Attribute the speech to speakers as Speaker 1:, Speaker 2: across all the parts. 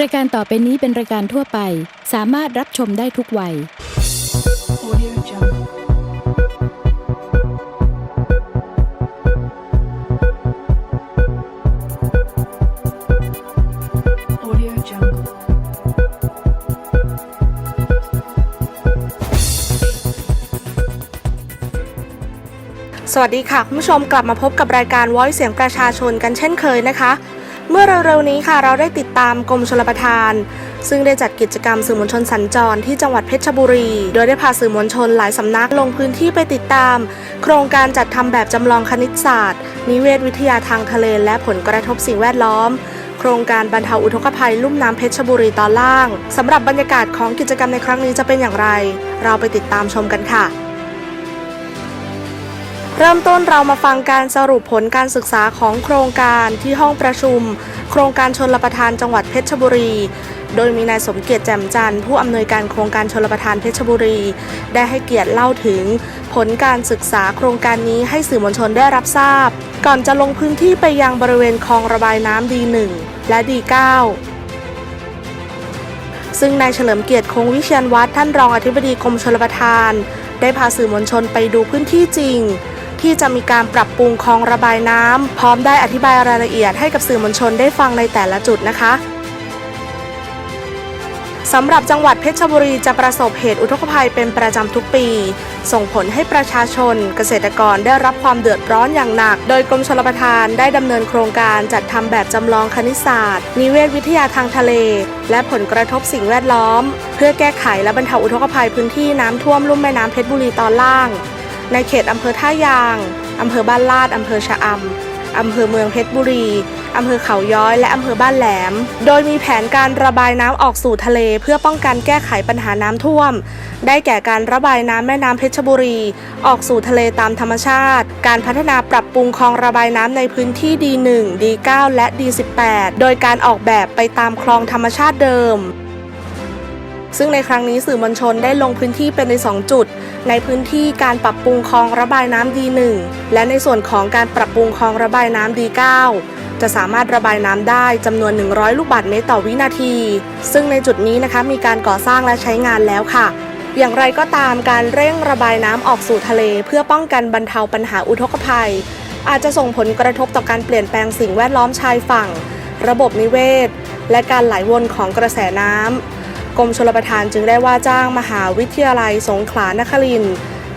Speaker 1: รายการต่อไปนี้เป็นรายการทั่วไป สามารถรับชมได้ทุกวัย
Speaker 2: สวัสดีค่ะ คุณผู้ชมกลับมาพบกับรายการ Voice เสียงประชาชนกันเช่นเคยนะคะ เมื่อเร็วๆนี้ค่ะเราได้ติดตามกรมชลประทาน ซึ่งได้จัดกิจกรรมสื่อมวลชนสัญจรที่จังหวัดเพชรบุรี โดยได้พาสื่อมวลชนหลายสำนักลงพื้นที่ไปติดตาม โครงการจัดทำแบบจำลองคณิตศาสตร์ นิเวศวิทยาทางทะเลและผลกระทบสิ่งแวดล้อมโครงการบรรเทาอุทกภัยลุ่มน้ำเพชรบุรีตอนล่างสำหรับบรรยากาศของกิจกรรมในครั้งนี้จะเป็นอย่างไร เราไปติดตามชมกันค่ะ เริ่มต้นเรามาฟังการสรุปผลการศึกษาของโครงการที่ห้องประชุม โครงการชนรประทานจังหวัดเพชรบุรี โดยมีนายสมเกียรติแจ่มจันทร์ผู้อำนวยการโครงการชนรประทานเพชรบุรี ได้ให้เกียรติเล่าถึง ผลการศึกษาโครงการนี้ให้สื่อมวลชนได้รับทราบ ก่อนจะลงพื้นที่ไปยังบริเวณคลองระบายน้ำดีหนึ่งและดีเก้าซึ่งนายเฉลิมเกียรติคงวิเชียนวัฒน์ท่านรองอธิบดีกรมชลประทาน ได้พาสื่อมวลชนไปดูพื้นที่จริง ที่จะมีการปรับปรุงคลองระบายน้ำพร้อมได้อธิบายรายละเอียดให้กับสื่อมวลชนได้ฟังในแต่ละจุดนะคะสำหรับจังหวัดเพชรบุรีจะประสบเหตุอุทกภัยเป็นประจำทุกปี ส่งผลให้ประชาชนเกษตรกรได้รับความเดือดร้อนอย่างหนัก โดยกรมชลประทานได้ดำเนินโครงการจัดทำแบบจำลองคณิตศาสตร์ นิเวศวิทยาทางทะเล และผลกระทบสิ่งแวดล้อม เพื่อแก้ไขและบรรเทาอุทกภัยพื้นที่น้ำท่วมลุ่มแม่น้ำเพชรบุรีตอนล่าง ในเขตอำเภอท่ายาง อำเภอบ้านลาด อำเภอชะอำ อำเภอเมืองเพชรบุรี อำเภอเขาย้อย และอำเภอบ้านแหลม โดยมีแผนการระบายน้ำออกสู่ทะเลเพื่อป้องกันแก้ไขปัญหาน้ำท่วม ได้แก่การระบายน้ำแม่น้ำเพชรบุรี ออกสู่ทะเลตามธรรมชาติ การพัฒนาปรับปรุงคลองระบายน้ำในพื้นที่ D1 D9 และ D18 โดยการออกแบบไปตามคลองธรรมชาติเดิม ซึ่งในครั้งนี้สื่อมวลชนได้ลงพื้นที่เป็นใน 2 จุด ในพื้นที่การปรับปรุงคลองระบายน้ำดีหนึ่งและในส่วนของการปรับปรุงคลองระบายน้ำดีเก้าจะสามารถระบายน้ำได้จำนวน 100 ลูกบาศก์เมตรต่อวินาที ซึ่งในจุดนี้นะคะมีการก่อสร้างและใช้งานแล้วค่ะ อย่างไรก็ตามการเร่งระบายน้ำออกสู่ทะเล เพื่อป้องกันบรรเทาปัญหาอุทกภัย อาจจะส่งผลกระทบต่อการเปลี่ยนแปลงสิ่งแวดล้อมชายฝั่ง ระบบนิเวศ และการไหลวนของกระแสน้ำ กรมชลประทานจึงได้ว่าจ้างมหาวิทยาลัยสงขลานคริน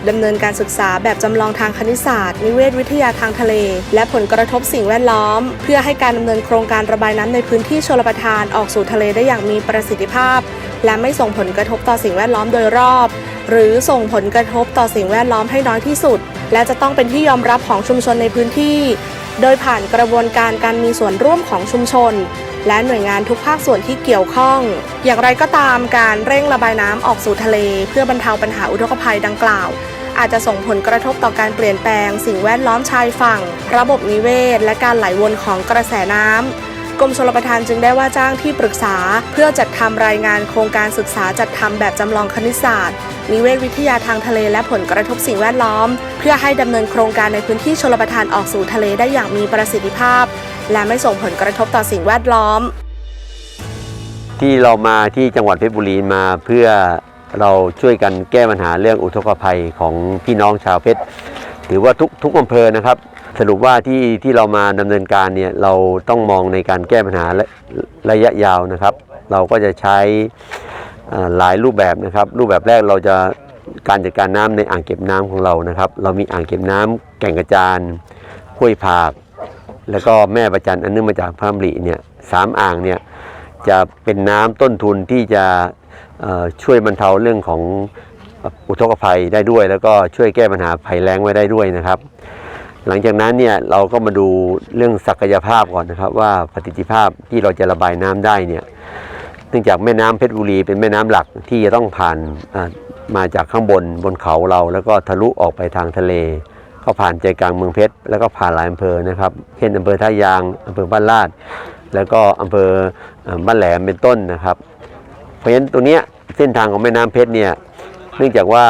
Speaker 2: ดำเนินการศึกษาแบบจำลองทางคณิตศาสตร์ นิเวศวิทยาทางทะเล และผลกระทบสิ่งแวดล้อม เพื่อให้การดำเนินโครงการระบายน้ำในพื้นที่ชลประทานออกสู่ทะเลได้อย่างมีประสิทธิภาพ และไม่ส่งผลกระทบต่อสิ่งแวดล้อมโดยรอบ หรือส่งผลกระทบต่อสิ่งแวดล้อมให้น้อยที่สุด และจะต้องเป็นที่ยอมรับของชุมชนในพื้นที่ โดยผ่านกระบวนการการมีส่วนร่วมของชุมชน และหน่วยงานทุกภาคส่วนที่เกี่ยวข้อง อย่างไรก็ตามการเร่งระบายน้ำออกสู่ทะเล เพื่อบรรเทาปัญหาอุทกภัยดังกล่าว อาจจะส่งผลกระทบต่อการเปลี่ยนแปลง สิ่งแวดล้อมชายฝั่ง ระบบนิเวศ และการไหลวนของกระแสน้ำ กรมชลประทานจึงได้ว่าจ้างที่ปรึกษา เพื่อจัดทำรายงานโครงการศึกษาจัดทำแบบจำลองคณิตศาสตร์ นิเวศวิทยาทางทะเลและผลกระทบสิ่งแวดล้อม เพื่อให้ดำเนินโครงการในพื้นที่ชลประทานออกสู่ทะเลได้อย่างมีประสิทธิภาพ และไม่ส่งผลกระทบต่อสิ่งแวดล้อม
Speaker 3: ที่เรามาที่จังหวัดเพชรบุรีมาเพื่อเราช่วยกันแก้ปัญหาเรื่องอุทกภัยของพี่น้องชาวเพชร ถือว่าทุกทุกอำเภอนะครับ สรุปว่าที่ที่เรามาดำเนินการเนี่ยเราต้องมองในการแก้ปัญหาระระยะยาวนะครับ เราก็จะใช้หลายรูปแบบนะครับ รูปแบบแรกเราจะการจัดการน้ำในอ่างเก็บน้ำของเรานะครับ เรามีอ่างเก็บน้ำแก่งกระจานห้วยผาก แล้วก็แม่ประจันอันเนื่องมาจากพระมริเนี่ยสามอ่างเนี่ยจะเป็นน้ำต้นทุนที่จะช่วยบรรเทาเรื่องของ อุทกภัยได้ด้วย แล้วก็ช่วยแก้ปัญหาภัยแล้งไว้ได้ด้วยนะครับ หลังจากนั้นเนี่ยเราก็มาดูเรื่องศักยภาพก่อนนะครับ ว่าประสิทธิภาพที่เราจะระบายน้ำได้เนี่ยเนื่องจากแม่น้ำเพชรบุรีเป็นแม่น้ำหลักที่จะต้องผ่านมาจากข้างบนบนเขาเรา แล้วก็ทะลุออกไปทางทะเลก็ผ่านใจกลางเมืองเพชรแล้วก็ผ่านหลายอำเภอนะครับเช่นอำเภอท่ายางอำเภอบ้านลาด แล้วก็อำเภอบ้านแหลมเป็นต้นนะครับ เพราะฉะนั้นตรงเนี้ยเส้นทางของแม่น้ำเพชรเนี่ย เนื่องจากว่า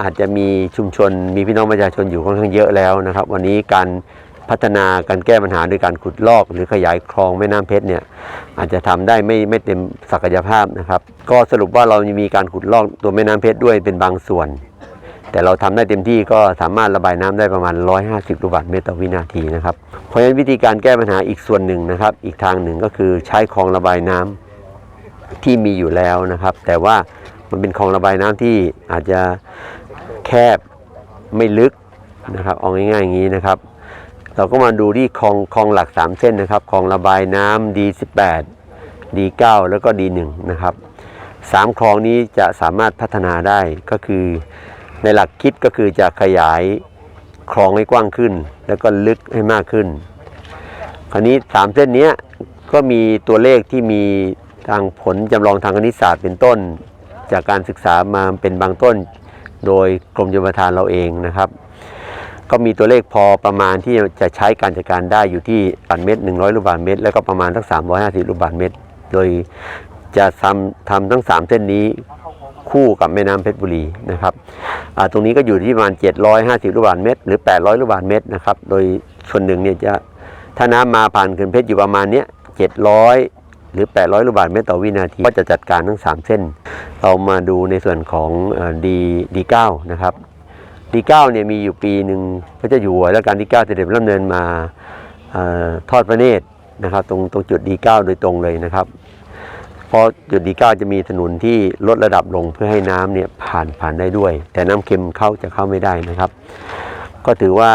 Speaker 3: อาจจะมีชุมชนมีพี่น้องประชาชนอยู่ค่อนข้างเยอะแล้วนะครับ วันนี้การพัฒนาการแก้ปัญหาด้วยการขุดลอกหรือขยายคลองแม่น้ำเพชรเนี่ยอาจจะทำได้ไม่ไม่เต็มศักยภาพนะครับ ก็สรุปว่าเรามีการขุดลอกตัวแม่น้ำเพชรด้วยเป็นบางส่วน แต่เราทำได้เต็มที่ก็สามารถระบายน้ำได้ประมาณ 150 ลูกบาศก์เมตรต่อวินาทีนะครับเพราะฉะนั้นวิธีการแก้ปัญหาอีกส่วนหนึ่งนะครับ อีกทางหนึ่งก็คือใช้คลองระบายน้ำที่มีอยู่แล้วนะครับ แต่ว่า มันเป็นคลองระบายน้ำที่อาจจะแคบไม่ลึกนะครับเอาง่ายๆอย่างนี้นะครับ เราก็มาดูที่คลองคลองหลัก 3 เส้นนะครับคลองระบายน้ำ D18 D9 แล้วก็ D1 นะครับสามคลองนี้จะสามารถพัฒนาได้ก็คือในหลักคิดก็คือจะขยายคลองให้กว้างขึ้น แล้วก็ลึกให้มากขึ้น คราวนี้สามเส้นนี้ก็มีตัวเลขที่มีทางผลจำลองทางคณิตศาสตร์เป็นต้น จากการศึกษามาเป็นบางต้น โดยกรมชลประทานเราเองนะครับ ก็มีตัวเลขพอประมาณที่จะใช้การจัดการได้อยู่ที่ปันเม็ด100ลูกบาศก์เมตร แล้วก็ประมาณสัก350ลูกบาศก์เมตร โดยจะทำทำทั้ง3เส้นนี้คู่กับแม่น้ำเพชรบุรีนะครับตรงนี้ก็อยู่ที่ประมาณ 750 ลูกบาศก์เมตร หรือ 800 ลูกบาศก์เมตรนะครับ โดยส่วนหนึ่งเนี่ยจะถ้าน้ำมาผ่านเขื่อนเพชรอยู่ประมาณเนี้ย700 หรือ 800 ลูกบาศก์เมตรต่อวินาที ก็จะจัดการทั้ง 3 เส้น เรามาดูในส่วนของดีดีเก้านะครับดีเก้าเนี่ยมีอยู่ปีหนึ่งพระเจ้าอยู่หัวและการที่เก้าเสด็จพระดำเนินมาออทอดพระเนตรนะครับตรงตรงจุดดีเก้าโดยตรงเลยนะครับเพราะจุดดีเก้าจะมีถนนที่ลดระดับลงเพื่อให้น้ำเนี่ยผ่านผ่านได้ด้วย แต่น้ำเค็มเข้าจะเข้าไม่ได้นะครับ ก็ถือว่า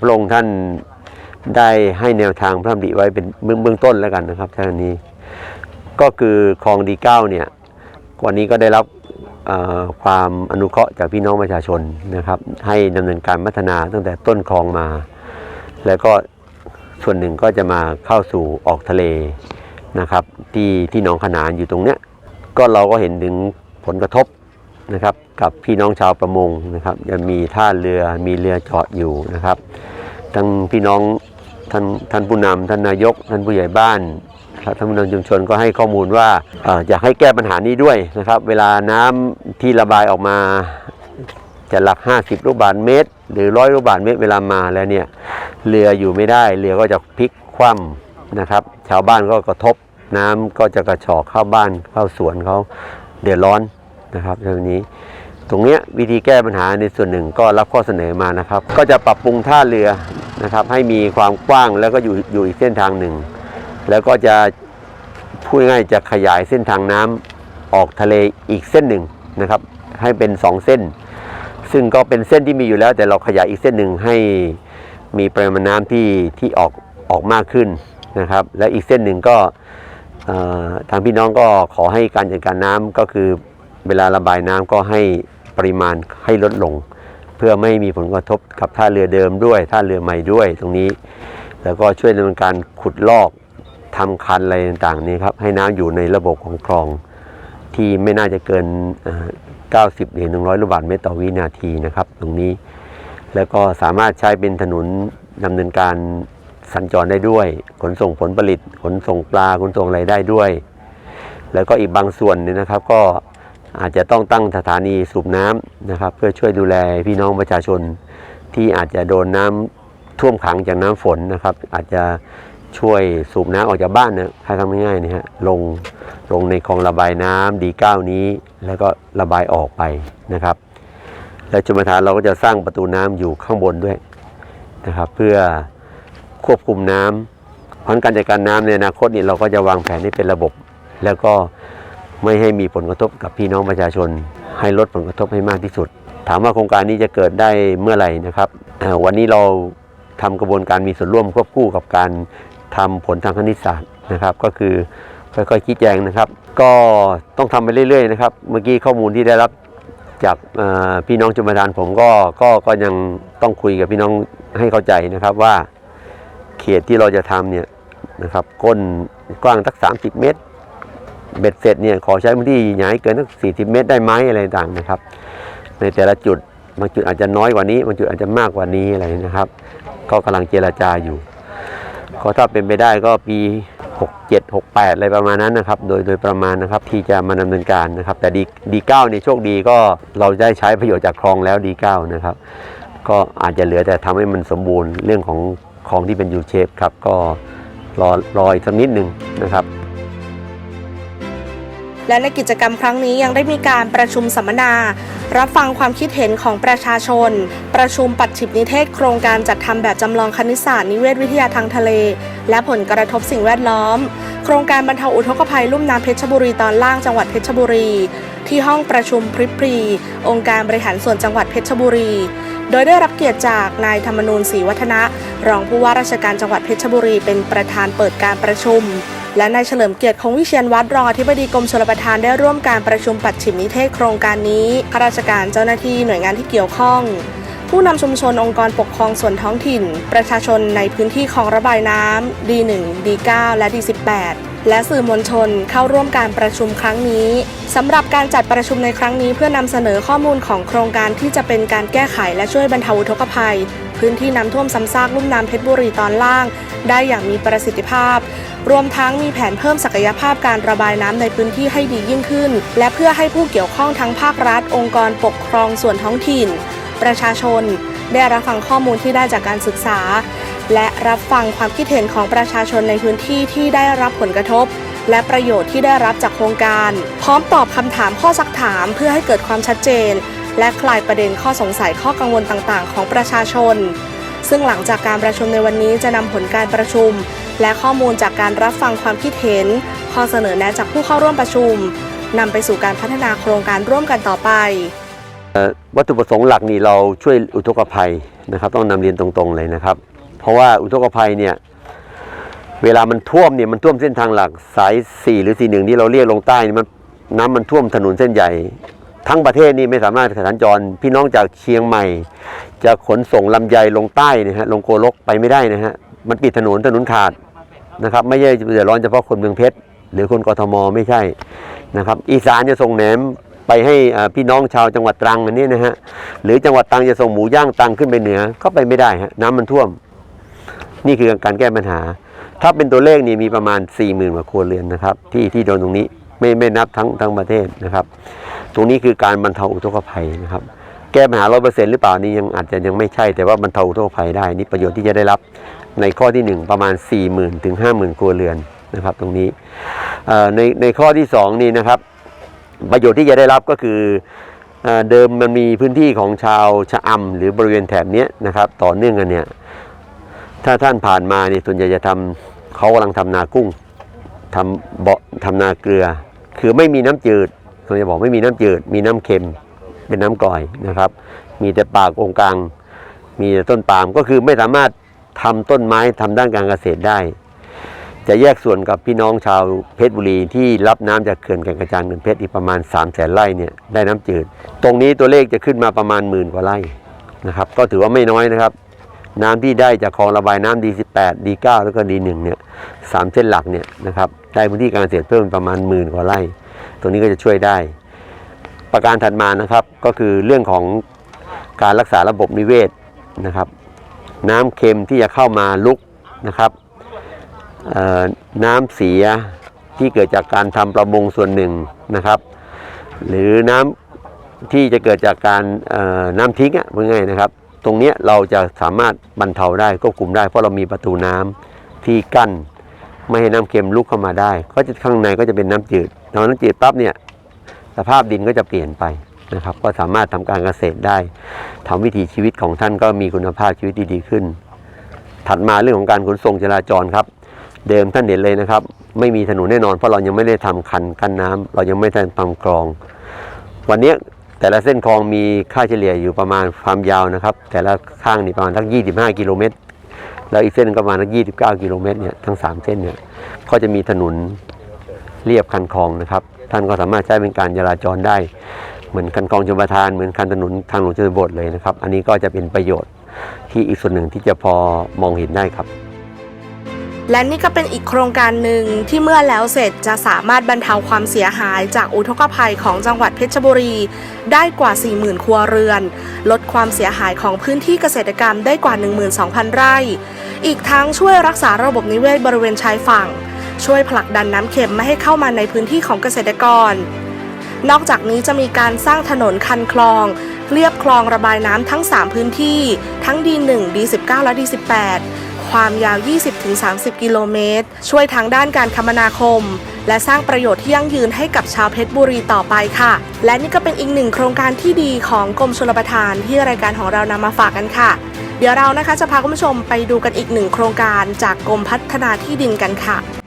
Speaker 3: พระองค์ท่านได้ให้แนวทางพระดำริไว้เป็นเบื้องต้นแล้วกันนะครับท่านนี้ ก็คือคลองดีเก้าเนี่ยวันนี้ก็ได้รับความอนุเคราะห์จากพี่น้องประชาชนนะครับ ให้ดำเนินการพัฒนาตั้งแต่ต้นคลองมา แล้วก็ส่วนหนึ่งก็จะมาเข้าสู่ออกทะเลนะครับ ที่ที่หนองขนานอยู่ตรงเนี้ยก็เราก็เห็นถึงผลกระทบนะครับ กับพี่น้องชาวประมงนะครับจะมีท่าเรือมีเรือจอดอยู่นะครับ ทั้งพี่น้องท่านท่านผู้นำท่านนายก ท่านผู้ใหญ่บ้าน ท่านผู้นำชุมชนก็ให้ข้อมูลว่าออยากให้แก้ปัญหานี้ด้วยนะครับ เวลาน้ำที่ระบายออกมาจะหลัก 50 ลูกบาศก์เมตร หรือร้อยลูกบาศก์เมตรเวลามาแล้วเนี่ยเรืออยู่ไม่ได้เรือก็จะพลิกคว่ำนะครับ ชาวบ้านก็กระทบน้ำก็จะกระชอกเข้าบ้านเข้าสวนเขาเดือดร้อนนะครับเรื่องนี้ ตรงนี้วิธีแก้ปัญหาในส่วนหนึ่งก็รับข้อเสนอมานะครับ ก็จะปรับปรุงท่าเรือนะครับให้มีความกว้างแล้วก็อยู่อยู่อีกเส้นทางหนึ่ง แล้วก็จะพูดง่ายจะขยายเส้นทางน้ำออกทะเลอีกเส้นหนึ่งนะครับ ให้เป็น 2 เส้น ซึ่งก็เป็นเส้นที่มีอยู่แล้ว แต่เราขยายอีกเส้นหนึ่งให้มีปริมาณน้ำที่ที่ออกออกมากขึ้นนะครับ และอีกเส้นหนึ่งก็ทางพี่น้องก็ขอให้การจัดการน้ำก็คือเวลาระบายน้ำก็ให้ปริมาณให้ลดลง เพื่อไม่มีผลกระทบกับท่าเรือเดิมด้วยท่าเรือใหม่ด้วยตรงนี้ แล้วก็ช่วยดำเนินการขุดลอก ทำคันอะไรต่างๆนี้ครับ ให้น้ำอยู่ในระบบของคลอง ที่ไม่น่าจะเกินเอ่อ90หรือ100 ลูกบาศก์เมตรต่อวินาทีนะครับ ตรงนี้ แล้วก็สามารถใช้เป็นถนนดำเนินการสัญจรได้ด้วย ขนส่งผลผลิต ขนส่งปลา ขนส่งอะไรได้ด้วย แล้วก็อีกบางส่วนเนี่ยนะครับ ก็อาจจะต้องตั้งสถานีสูบน้ำนะครับ เพื่อช่วยดูแลพี่น้องประชาชนที่อาจจะโดนน้ำท่วมขังจากน้ำฝนนะครับ อาจจะ ช่วยสูบน้ำออกจากบ้านนะถ้าทำง่ายๆนะฮะลงลงในคลองระบายน้ำดีเก้านี้ แล้วก็ระบายออกไปนะครับ และชมประทานเราก็จะสร้างประตูน้ำอยู่ข้างบนด้วยนะครับ เพื่อควบคุมน้ำเพราะการจัดการน้ำในอนาคตนี่เราก็จะวางแผนให้เป็นระบบ แล้วก็ไม่ให้มีผลกระทบกับพี่น้องประชาชน ให้ลดผลกระทบให้มากที่สุด ถามว่าโครงการนี้จะเกิดได้เมื่อไหร่นะครับวันนี้เราทำกระบวนการมีส่วนร่วมควบคู่กับการ ทำผลทางคณิตศาสตร์นะครับ ก็คือค่อยๆชี้แจงนะครับ ก็ต้องทำไปเรื่อยๆนะครับ เมื่อกี้ข้อมูลที่ได้รับจากพี่น้องจุมทานผมก็ก็ก็ยังต้องคุยกับพี่น้องให้เข้าใจนะครับว่าเขตที่เราจะทำเนี่ยนะครับก้นกว้างสัก 30 เมตร เบ็ดเสร็จเนี่ยขอใช้พื้นที่ใหญ่เกินสัก 40 เมตรได้ไหมอะไรต่างๆนะครับ ในแต่ละจุดบางจุดอาจจะน้อยกว่านี้บางจุดอาจจะมากกว่านี้อะไรนะครับ ก็กำลังเจรจาอยู่ ก็ถ้าเป็นไปได้ก็ปี 67 68 อะไรประมาณนั้นนะครับ โดยโดยประมาณนะครับที่จะมาดำเนินการนะครับ แต่ดีดีเก้าในโชคดีก็เราได้ใช้ประโยชน์จากคลองแล้วดีเก้านะครับ ก็อาจจะเหลือแต่ทำให้มันสมบูรณ์เรื่องของคลองที่เป็นยูเชฟครับก็รอรออีกสักนิดหนึ่งนะครับ
Speaker 2: และในกิจกรรมครั้งนี้ยังได้มีการประชุมสัมมนา รับฟังความคิดเห็นของประชาชน ประชุมปัดฉิบนิเทศโครงการจัดทำแบบจำลองคณิตศาสตร์นิเวศวิทยาทางทะเล และผลกระทบสิ่งแวดล้อม โครงการบรรเทาอุทกภัยลุ่มน้ำเพชรบุรีตอนล่างจังหวัดเพชรบุรี ที่ห้องประชุมพริบพรี องค์การบริหารส่วนจังหวัดเพชรบุรี โดยได้รับเกียรติจากนายธรรมนูญศรีวัฒนะ รองผู้ว่าราชการจังหวัดเพชรบุรีเป็นประธานเปิดการประชุม และนายเฉลิมเกียรติคงวิเชียนวัดรองอธิบดีกรมชลประทานได้ร่วมการประชุมปัดฉิมนิเทศโครงการนี้ข้าราชการเจ้าหน้าที่หน่วยงานที่เกี่ยวข้อง ผู้นำชุมชนองค์กรปกครองส่วนท้องถิ่น ประชาชนในพื้นที่คลองระบายน้ำ D1 D9 และ D18 และสื่อมวลชนเข้าร่วมการประชุมครั้งนี้สำหรับการจัดประชุมในครั้งนี้เพื่อนำเสนอข้อมูลของโครงการที่จะเป็นการแก้ไขและช่วยบรรเทาอุทกภัย พื้นที่น้ำท่วมซ้ำซากลุ่มน้ำเพชรบุรีตอนล่าง ได้อย่างมีประสิทธิภาพ รวมทั้งมีแผนเพิ่มศักยภาพการระบายน้ำในพื้นที่ให้ดียิ่งขึ้น และเพื่อให้ผู้เกี่ยวข้องทั้งภาครัฐ องค์กรปกครองส่วนท้องถิ่น ประชาชน ได้รับฟังข้อมูลที่ได้จากการศึกษา และรับฟังความคิดเห็นของประชาชนในพื้นที่ที่ได้รับผลกระทบ และประโยชน์ที่ได้รับจากโครงการ พร้อมตอบคำถามข้อซักถามเพื่อให้เกิดความชัดเจน และคลายประเด็นข้อสงสัยข้อกังวลต่างๆ ของประชาชน ซึ่งหลังจากการประชุมในวันนี้จะนำผลการประชุม และข้อมูลจากการรับฟังความคิดเห็น ข้อเสนอแนะจากผู้เข้าร่วมประชุมนำไปสู่การพัฒนาโครงการร่วมกันต่อไป
Speaker 3: วัตถุประสงค์หลักนี่เราช่วยอุทกภัยนะครับ ต้องนำเรียนตรงๆเลยนะครับ เพราะว่าอุทกภัยเนี่ยเวลามันท่วมเนี่ยมันท่วมเส้นทางหลักสาย 4 หรือ4 1ที่เราเรียกลงใต้นี่มันน้ำมันท่วมถนนเส้นใหญ่ ทั้งประเทศนี่ไม่สามารถสัญจรพี่น้องจากเชียงใหม่ จะขนส่งลำไยลงใต้นะฮะลงโกลกไปไม่ได้นะฮะมันปิดถนนถนนขาดนะครับ ไม่ใช่เดือดร้อนเฉพาะคนเมืองเพชรหรือคนกทมไม่ใช่นะครับ อีสานจะส่งแหนม ไปให้พี่น้องชาวจังหวัดตรังอันนี้นะฮะหรือจังหวัดตรังจะส่งหมูย่างตรังขึ้นไปเหนือก็ไปไม่ได้ฮะน้ำมันท่วม นี่คือการแก้ปัญหา ถ้าเป็นตัวเลขนี่มีประมาณ 4 0,000กว่าครัวเรือนนะครับ ที่ที่โดนตรงนี้ไม่ไม่นับทั้งทั้งประเทศนะครับ ตรงนี้คือการบรรเทาอุทกภัยนะครับ แก้ปัญหาร้อยเปอร์เซ็นต์หรือเปล่านี่ยังอาจจะยังไม่ใช่แต่ว่าบรรเทาอุทกภัยได้นี่ประโยชน์ที่จะได้รับในข้อที่ 1 ประมาณ 4 0,000 ถึง 50,000 ครัวเรือนนะครับ ตรงนี้ในในข้อที่สองนี่นะครับ ประโยชน์ที่จะได้รับก็คือเอ่อเดิมมันมีพื้นที่ของชาวชะอำหรือบริเวณแถบนี้นะครับต่อเนื่องกันเนี่ยถ้าท่านผ่านมาเนี่ยส่วนใหญ่จะทำเขากำลังทำนากุ้งทำเบาะทำนาเกลือ คือไม่มีน้ำจืดเขาจะบอกไม่มีน้ำจืด มีน้ำเค็มเป็นน้ำกร่อยนะครับ มีแต่ป่าโกงกลาง มีแต่ต้นปาล์มก็คือไม่สามารถทำต้นไม้ทำด้านการเกษตรได้ จะแยกส่วนกับพี่น้องชาวเพชรบุรีที่รับน้ำจากเขื่อนแก่งกระจานเงินเพชรอีกประมาณ3 0 0แสนไร่เนี่ยได้น้ำจืด ตรงนี้ตัวเลขจะขึ้นมาประมาณหมื่นกว่าไร่นะครับก็ถือว่าไม่น้อยนะครับ น้ำที่ได้จากคลองระบายน้ำ D18 D9 แล้วก็ D1 เนี่ยสามเส้นหลักเนี่ยนะครับได้พื้นที่การเกษตรเพิ่มประมาณหมื่นกว่าไร่ ตรงนี้ก็จะช่วยได้ ประการถัดมานะครับก็คือเรื่องของการรักษาระบบนิเวศนะครับ น้ำเค็มที่จะเข้ามาลุกนะครับ น้ำเสียที่เกิดจากการทำประมงส่วนหนึ่งนะครับ หรือน้ำที่จะเกิดจากการน้ำทิ้งอะพูดง่ายๆนะครับ ตรงนี้เราจะสามารถบรรเทาได้ควบคุมได้ เพราะเรามีประตูน้ำที่กั้นไม่ให้น้ำเค็มลุกเข้ามาได้ก็จะข้างในก็จะเป็นน้ำจืดพอน้ำจืดปั๊บเนี่ยสภาพดินก็จะเปลี่ยนไปนะครับ ก็สามารถทำการเกษตรได้ทำวิถีชีวิตของท่านก็มีคุณภาพชีวิตที่ดีขึ้น ถัดมาเรื่องของการขนส่งจราจรครับ เดิมท่านเห็นเลยนะครับ ไม่มีถนนแน่นอนเพราะเรายังไม่ได้ทำคันกั้นน้ำเรายังไม่ได้ทำคลอง วันนี้แต่ละเส้นคลองมีค่าเฉลี่ยอยู่ประมาณความยาวนะครับ แต่ละข้างนี่ประมาณทั้ง25 กิโลเมตรแล้วอีกเส้นนึงก็ประมาณทั้ง29 กิโลเมตรเนี่ยทั้ง 3 เส้นเนี่ยก็จะมีถนนเรียบคันคลองนะครับ ท่านก็สามารถใช้เป็นการจราจรได้ เหมือนคันคลองชลประทานเหมือนคันถนนทางหลวงชนบทเลยนะครับ อันนี้ก็จะเป็นประโยชน์ที่อีกส่วนหนึ่งที่จะพอมองเห็นได้ครับ
Speaker 2: และนี่ก็เป็นอีกโครงการหนึ่งที่เมื่อแล้วเสร็จจะสามารถบรรเทาความเสียหายจากอุทกภัยของจังหวัดเพชรบุรี ได้กว่า 40,000 ครัวเรือน ลดความเสียหายของพื้นที่เกษตรกรรมได้กว่า 12,000 ไร่ อีกทั้งช่วยรักษาระบบนิเวศบริเวณชายฝั่ง ช่วยผลักดันน้ำเค็มไม่ให้เข้ามาในพื้นที่ของเกษตรกร นอกจากนี้จะมีการสร้างถนนคันคลอง เรียบคลองระบายน้ำทั้ง 3 พื้นที่ ทั้ง D1 D19 และ D18 ความยาว 20-30 กิโลเมตร ช่วยทางด้านการคมนาคม และสร้างประโยชน์ที่ยั่งยืนให้กับชาวเพชรบุรีต่อไปค่ะ และนี่ก็เป็นอีกหนึ่งโครงการที่ดีของกรมชลประทานที่รายการของเรานำมาฝากกันค่ะ เดี๋ยวเรานะคะจะพาคุณผู้ชมไปดูกันอีกหนึ่งโครงการจากกรมพัฒนาที่ดินกันค่ะ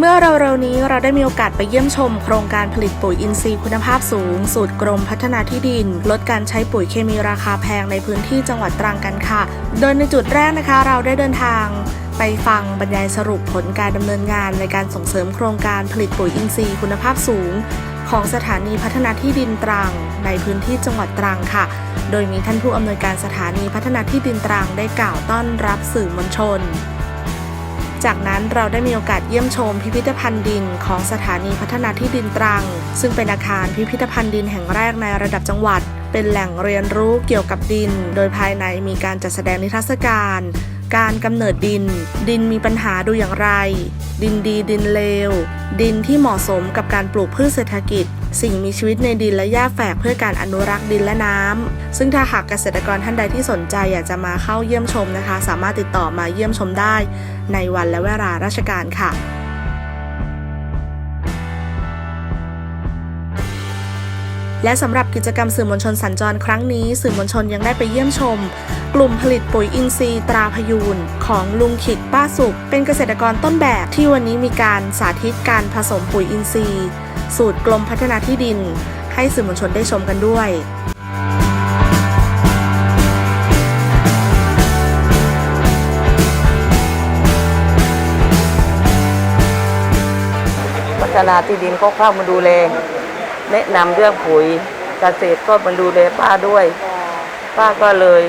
Speaker 2: เมื่อเร็วๆนี้เราได้มีโอกาสไปเยี่ยมชม โครงการผลิตปุ๋ยอินทรีย์คุณภาพสูง สูตรกรมพัฒนาที่ดิน ลดการใช้ปุ๋ยเคมีราคาแพงในพื้นที่จังหวัดตรังกันค่ะ โดยในจุดแรกนะคะ เราได้เดินทางไปฟังบรรยายสรุปผลการดำเนินงานในการส่งเสริมโครงการผลิตปุ๋ยอินทรีย์คุณภาพสูง ของสถานีพัฒนาที่ดินตรัง ในพื้นที่จังหวัดตรังค่ะ โดยมีท่านผู้อำนวยการสถานีพัฒนาที่ดินตรังได้กล่าวต้อนรับสื่อมวลชน จากนั้นเราได้มีโอกาสเยี่ยมชมพิพิธภัณฑ์ดินของสถานีพัฒนาที่ดินตรัง ซึ่งเป็นอาคารพิพิธภัณฑ์ดินแห่งแรกในระดับจังหวัด เป็นแหล่งเรียนรู้เกี่ยวกับดิน โดยภายในมีการจัดแสดงนิทรรศการ การกำเนิดดิน ดินมีปัญหาดูอย่างไร ดินดีดินเลว ดินที่เหมาะสมกับการปลูกพืชเศรษฐกิจ สิ่งมีชีวิตในดินและหญ้าแฝกเพื่อการอนุรักษ์ดินและน้ำซึ่งถ้าหากเกษตรกรท่านใดที่สนใจอยากจะมาเข้าเยี่ยมชมนะคะ สามารถติดต่อมาเยี่ยมชมได้ ในวันและเวลาราชการค่ะ และสำหรับกิจกรรมสื่อมวลชนสัญจรครั้งนี้ สื่อมวลชนยังได้ไปเยี่ยมชม กลุ่มผลิตปุ๋ยอินทรีย์ตราพยูนของลุงขิกป้าสุข เป็นเกษตรกรต้นแบบที่วันนี้มีการสาธิตการผสมปุ๋ยอินทรีย์ สูตรกรมพัฒนาที่ดิน ให้สื่อมวลชนได้ชมกันด้วย
Speaker 4: พัฒนาที่ดินก็เข้ามาดูแล แนะนำเรื่องปุ๋ยเกษตรก็มาดูแลป้าด้วย ป้าก็เลย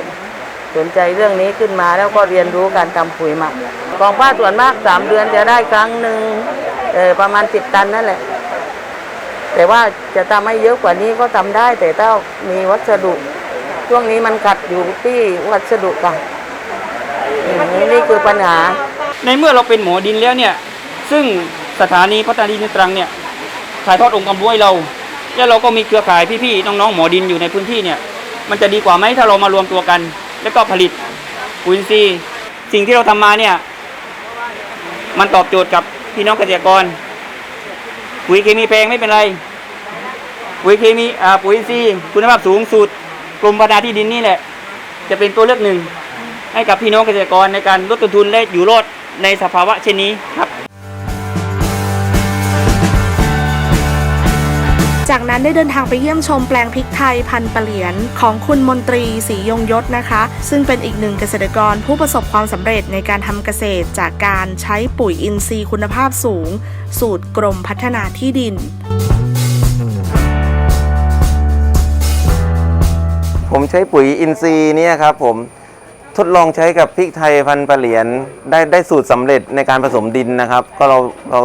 Speaker 4: สนใจเรื่องนี้ขึ้นมาแล้วก็เรียนรู้การทำปุ๋ยหมักของป้าส่วนมากสามเดือนจะได้ครั้งหนึ่งเออประมาณสิบตันนั่นแหละ แต่ว่าจะทำให้เยอะกว่านี้ก็ทำได้ แต่ถ้ามีวัสดุ ช่วงนี้มันขัดอยู่ที่วัสดุค่ะอืมนี่คือปัญหา
Speaker 5: ในเมื่อเราเป็นหมอดินแล้วเนี่ย ซึ่งสถานีพัฒนาดินตรังเนี่ยถ่ายทอดองค์ความรู้ให้เรา แล้วเราก็มีเครือข่ายพี่ๆน้องๆหมอดินอยู่ในพื้นที่เนี่ย มันจะดีกว่าไหมถ้าเรามารวมตัวกัน แล้วก็ผลิตปุ๋ยอินซีสิ่งที่เราทำมาเนี่ย มันตอบโจทย์กับพี่น้องเกษตรกรปุ๋ยเคมีแพงไม่เป็นไรปุ๋ยเคมีอ่าปุ๋ยอินซีคุณภาพสูงสุดกรมพัฒนาที่ดินนี่แหละ จะเป็นตัวเลือกหนึ่ง ให้กับพี่น้องเกษตรกรในการลดต้นทุนและอยู่รอดในสภาวะเช่นนี้ครับ
Speaker 2: จากนั้นได้เดินทางไปเยี่ยมชมแปลงพริกไทยพันปะเหลียนของคุณมนตรีศรียงยศนะคะ ซึ่งเป็นอีกหนึ่งเกษตรกรผู้ประสบความสำเร็จในการทำเกษตร จากการใช้ปุ๋ยอินทรีย์คุณภาพสูง สูตรกรมพัฒนาที่ดิน
Speaker 6: ผมใช้ปุ๋ยอินทรีย์เนี่ยครับผมทดลองใช้กับพริกไทยพันปะเหลียนได้ได้สูตรสำเร็จในการผสมดินนะครับ ก็เราเรา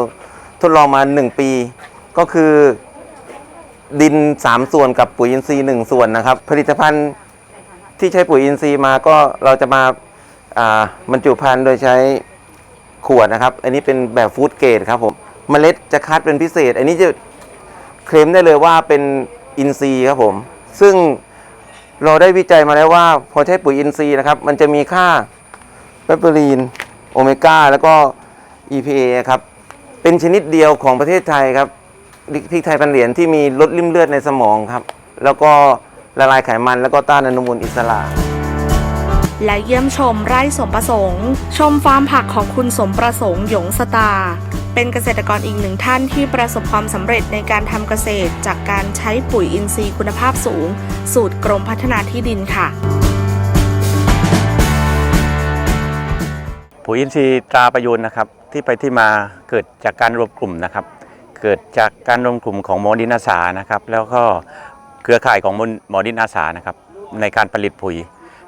Speaker 6: ทดลองมา 1 ปี ก็คือ ดิน 3 ส่วนกับปุ๋ยอินทรีย์1ส่วนนะครับ ผลิตภัณฑ์ที่ใช้ปุ๋ยอินทรีย์มาก็เราจะมาบรรจุภัณฑ์โดยใช้ขวดนะครับ อันนี้เป็นแบบฟู้ดเกรดครับผมเมล็ดจะคัดเป็นพิเศษ อันนี้จะเคลมได้เลยว่าเป็นอินทรีย์ครับผม ซึ่งเราได้วิจัยมาแล้วว่า พอใช้ปุ๋ยอินทรีย์นะครับ มันจะมีค่าเปปเปอรีนโอเมก้าแล้วก็ EPA ครับ เป็นชนิดเดียวของประเทศไทยครับ พริกไทยพันเหรียญที่มีลดริ่มเลือดในสมองครับ แล้วก็ละลายไขมันแล้วก็ต้านอนุมูลอิสระ
Speaker 2: และเยี่ยมชมไร่สมประสงค์ ชมฟาร์มผักของคุณสมประสงค์หยงสตา เป็นเกษตรกรอีกหนึ่งท่านที่ประสบความสำเร็จในการทำเกษตร จากการใช้ปุ๋ยอินทรีย์คุณภาพสูง สูตรกรมพัฒนาที่ดินค่ะ
Speaker 7: ปุ๋ยอินทรีย์ตราประยูนนะครับ ที่ไปที่มาเกิดจากการรวมกลุ่มนะครับ เกิดจากการรวมกลุ่มของหมอดินอาสานะครับ แล้วก็เครือข่ายของหมอดินอาสานะครับในการผลิตปุ๋ย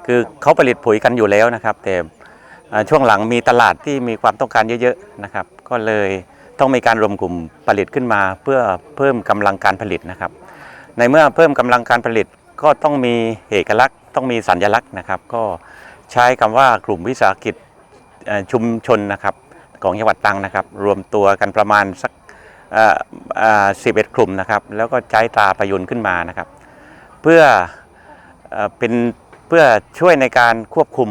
Speaker 7: คือเขาผลิตปุ๋ยกันอยู่แล้วนะครับ แต่ช่วงหลังมีตลาดที่มีความต้องการเยอะๆนะครับ ก็เลยต้องมีการรวมกลุ่มผลิตขึ้นมาเพื่อเพิ่มกำลังการผลิตนะครับ ในเมื่อเพิ่มกำลังการผลิตก็ต้องมีเอกลักษณ์ต้องมีสัญลักษณ์นะครับ ก็ใช้คำว่ากลุ่มวิสาหกิจชุมชนนะครับของจังหวัดตรังนะครับ รวมตัวกันประมาณสัก สิบเอ็ดกลุ่มนะครับ แล้วก็ใช้ตราประยุนขึ้นมานะครับ เพื่อเอ่อเป็นเพื่อช่วยในการควบคุม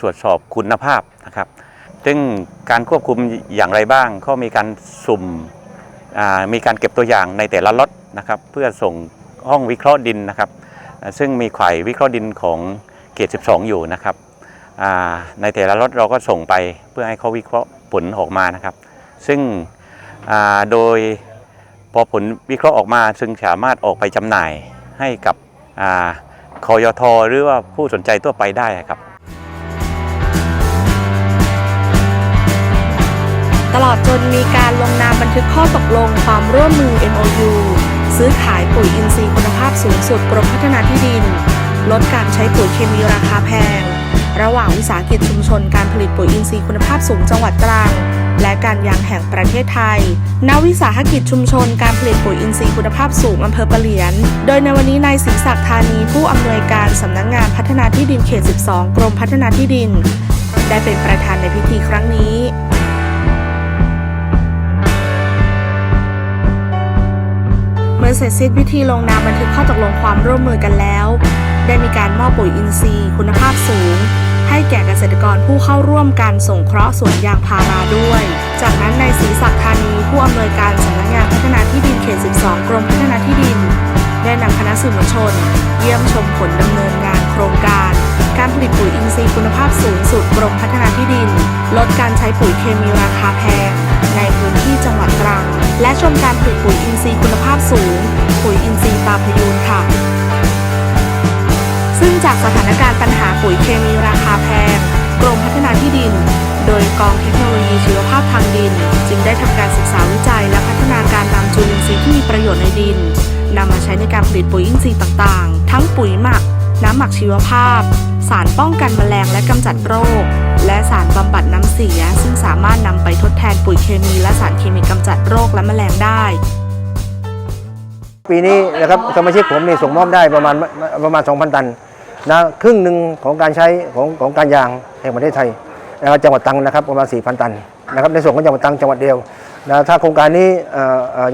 Speaker 7: ตรวจสอบคุณภาพนะครับ ซึ่งการควบคุมอย่างไรบ้าง ก็มีการสุ่มมีการเก็บตัวอย่างในแต่ละล็อตนะครับ เพื่อส่งห้องวิเคราะห์ดินนะครับ ซึ่งมีไข่วิเคราะห์ดินของเกรด12 อยู่นะครับในแต่ละล็อตเราก็ส่งไปเพื่อให้เขาวิเคราะห์ผลออกมานะครับ ซึ่ง โดยพอผลวิเคราะห์ออกมาซึ่งสามารถออกไปจำหน่ายให้กับอคอยทหรือว่าผู้สนใจทั่วไปได้ครับ
Speaker 2: ตลอดจนมีการลงนามบันทึกข้อตกลงความร่วมมือ MOU ซื้อขายปุ๋ยอินทรีย์คุณภาพสูงสุดกรมพัฒนาที่ดิน ลดการใช้ปุ๋ยเคมีราคาแพง ระหว่างวิสาหกิจชุมชนการผลิตปุ๋ยอินทรีย์คุณภาพสูงจังหวัดตรัง และการยางแห่งประเทศไทย ณ วิสาหกิจชุมชนการผลิตปุ๋ยอินทรีย์คุณภาพสูงอำเภอปะเหลียน โดยในวันนี้นายศรีศักดิ์ธานีผู้อำนวยการสำนักงานพัฒนาที่ดินเขต 12 กรมพัฒนาที่ดิน ได้เป็นประธานในพิธีครั้งนี้เมื่อเสร็จสิ้นพิธีลงนามบันทึกข้อตกลงความร่วมมือกันแล้ว ได้มีการมอบปุ๋ยอินทรีย์ คุณภาพสูง ให้แก่เกษตรกรผู้เข้าร่วมการส่งเคราะห์สวนยางพาราด้วย จากนั้นนายศรีศักดิ์ธานีผู้อำนวยการสำนักงานพัฒนาที่ดินเขต 12 กรมพัฒนาที่ดิน ได้นำคณะสื่อมวลชน เยี่ยมชมผลดำเนินงานโครงการ การผลิตปุ๋ยอินทรีย์คุณภาพสูงสุดกรมพัฒนาที่ดิน ลดการใช้ปุ๋ยเคมีราคาแพง ในพื้นที่จังหวัดตรัง และชมการผลิตปุ๋ยอินทรีย์คุณภาพสูง ปุ๋ยอินทรีย์ตาพยูนค่ะ ซึ่งจากสถานการณ์ปัญหาปุ๋ยเคมีราคาแพง กรมพัฒนาที่ดิน โดยกองเทคโนโลยีชีวภาพทางดิน จึงได้ทำการศึกษาวิจัยและพัฒนาการนำจุลินทรีย์ที่มีประโยชน์ในดินนำมาใช้ในการผลิตปุ๋ยอินทรีย์ต่างๆ ทั้งปุ๋ยหมัก น้ำหมักชีวภาพ สารป้องกันแมลงและกำจัดโรค และสารบำบัดน้ำเสีย ซึ่งสามารถนำไปทดแทนปุ๋ยเคมีและสารเคมีกำจัดโรคและแมลงได้
Speaker 8: ปีนี้นะครับสมาชิกผมนี่ส่งมอบได้ประมาณประมาณ 2,000 ตัน นะครึ่งหนึ่งของการใช้ของของการยางแห่งประเทศไทยนะครับจังหวัดตรังนะครับประมาณ 4,000 ตันนะครับในส่วนของจังหวัดตรังจังหวัดเดียวนะถ้าโครงการนี้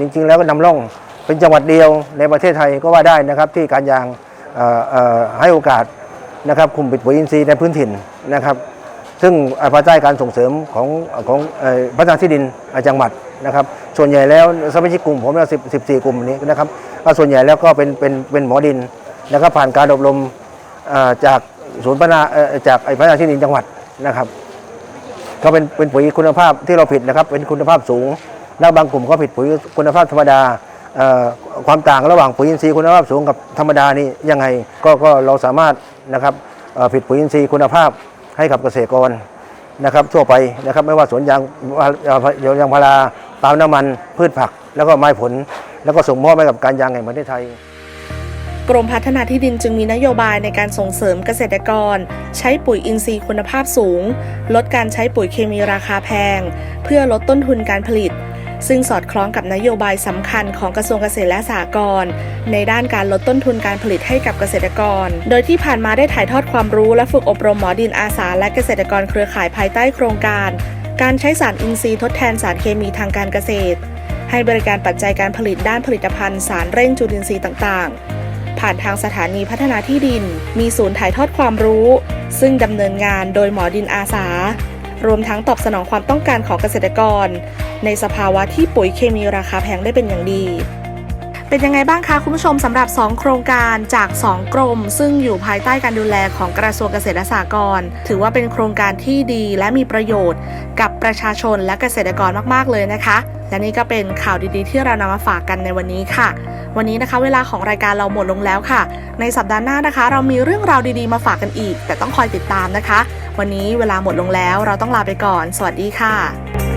Speaker 8: จริงๆ แล้วก็นำร่องเป็นจังหวัดเดียวในประเทศไทยก็ว่าได้นะครับที่การยางให้โอกาสนะครับคุมปิดปุ๋ยอินทรีย์ในพื้นถิ่นนะครับซึ่งอ่อภายใต้การส่งเสริมของของพัฒนาที่ดินจังหวัดนะครับส่วนใหญ่แล้วสมาชิกกลุ่มผมเราสิบสิบสี่กลุ่มนี้นะครับก็ส่วนใหญ่แล้วก็เป็นเป็นเป็นหมอดินนะครับผ่านการอบรม จากศูนย์พัฒนาจากไอ้พัฒนาที่ดินจังหวัดนะครับก็เป็นเป็นปุ๋ยคุณภาพที่เราผิดนะครับ เป็นคุณภาพสูงแล้วบางกลุ่มก็ผิดปุ๋ยคุณภาพธรรมดาความต่างระหว่างปุ๋ยอินทรีย์คุณภาพสูงกับธรรมดานี่ยังไงก็ก็เราสามารถนะครับผิดปุ๋ยอินทรีย์คุณภาพให้กับเกษตรกรนะครับ ทั่วไปนะครับไม่ว่าสวนยางยางพาราปาล์มน้ำมันพืชผัก แล้วก็ไม้ผล แล้วก็ส่งมอบให้กับการยางแห่งประเทศไทย
Speaker 2: กรมพัฒนาที่ดินจึงมีนโยบายในการส่งเสริมเกษตรกร ใช้ปุ๋ยอินทรีย์คุณภาพสูง ลดการใช้ปุ๋ยเคมีราคาแพง เพื่อลดต้นทุนการผลิต ซึ่งสอดคล้องกับนโยบายสำคัญของกระทรวงเกษตรและสหกรณ์ในด้านการลดต้นทุนการผลิตให้กับเกษตรกร โดยที่ผ่านมาได้ถ่ายทอดความรู้และฝึกอบรมหมอดินอาสาและเกษตรกรเครือข่ายภายใต้โครงการ การใช้สารอินทรีย์ทดแทนสารเคมีทางการเกษตร ให้บริการปัจจัยการผลิตด้านผลิตภัณฑ์สารเร่งจุลินทรีย์ต่างๆ ผ่านทางสถานีพัฒนาที่ดิน มีศูนย์ถ่ายทอดความรู้ ซึ่งดำเนินงานโดยหมอดินอาสา รวมทั้งตอบสนองความต้องการของเกษตรกร ในสภาวะที่ปุ๋ยเคมีราคาแพงได้เป็นอย่างดีเป็นยังไงบ้างคะคุณผู้ชมสำหรับ 2 โครงการจาก 2 กรม ซึ่งอยู่ภายใต้การดูแลของกระทรวงเกษตรและสหกรณ์ถือว่าเป็นโครงการที่ดีและมีประโยชน์กับประชาชนและเกษตรกรมาก ๆ เลยนะคะ และนี่ก็เป็นข่าวดีๆ ที่เรานำมาฝากกันในวันนี้ค่ะ วันนี้นะคะเวลาของรายการเราหมดลงแล้วค่ะ ในสัปดาห์หน้านะคะ เรามีเรื่องราวดีๆมาฝากกันอีก แต่ต้องคอยติดตามนะคะ วันนี้เวลาหมดลงแล้ว เราต้องลาไปก่อน สวัสดีค่ะ